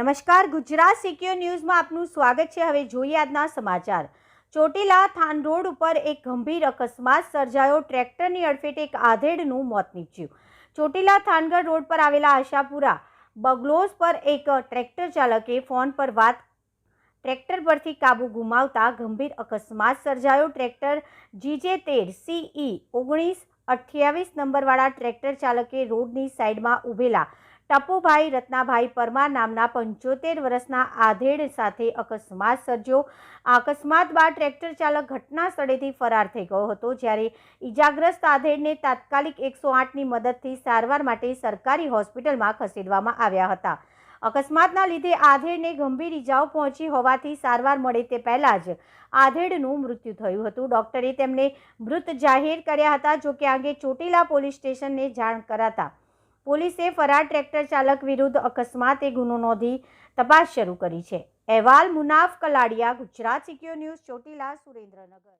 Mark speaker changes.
Speaker 1: નમસ્કાર, ગુજરાત સિક્યોર ન્યૂઝમાં આપનું સ્વાગત છે. હવે જોઈએ આજના સમાચાર. ચોટીલા થાન રોડ ઉપર એક ગંભીર અકસ્માત સર્જાયો. ટ્રેક્ટરની અડફેટે એક આધેડનું મોત નીપજ્યું. ચોટીલા થાનગઢ રોડ પર આવેલા આશાપુરા બગલોસ પર એક ટ્રેક્ટર ચાલકે ફોન પર વાત ટ્રેક્ટર પરથી કાબુ ગુમાવતા ગંભીર અકસ્માત સર્જાયો. ટ્રેક્ટર જીજે તેર, સીઈ ઓગણીસ, અઠ્યાવીસ નંબરવાળા ટ્રેક્ટર ચાલકે રોડની સાઈડમાં ઊભેલા ટપુભાઈ રત્નાભાઈ પરમાર નામના પંચોતેર વર્ષના આધેડ સાથે અકસ્માત સર્જ્યો. અકસ્માત બાદ ટ્રેક્ટર ચાલક ઘટના સ્થળેથી ફરાર થઈ ગયો હતો, જ્યારે ઈજાગ્રસ્ત આધેડને તાત્કાલિક એકસો આઠની મદદથી સારવાર માટે સરકારી હોસ્પિટલમાં ખસેડવામાં આવ્યા હતા. અકસ્માતના લીધે આધેડને ગંભીર ઈજાઓ પહોંચી હોવાથી સારવાર મળે તે પહેલાં જ આધેડનું મૃત્યુ થયું હતું. ડોક્ટરે તેમને મૃત જાહેર કર્યા હતા, જોકે આગે ચોટીલા પોલીસ સ્ટેશનને જાણ કરાતા પોલીસે ફરાર ટ્રેક્ટર ચાલક વિરુદ્ધ અકસ્માતે ગુનો નોંધી તપાસ શરૂ કરી છે. અહેવાલ મુનાફ કલાડિયા, ગુજરાત સિક્યોર ન્યૂઝ ચોટીલા સુરેન્દ્રનગર.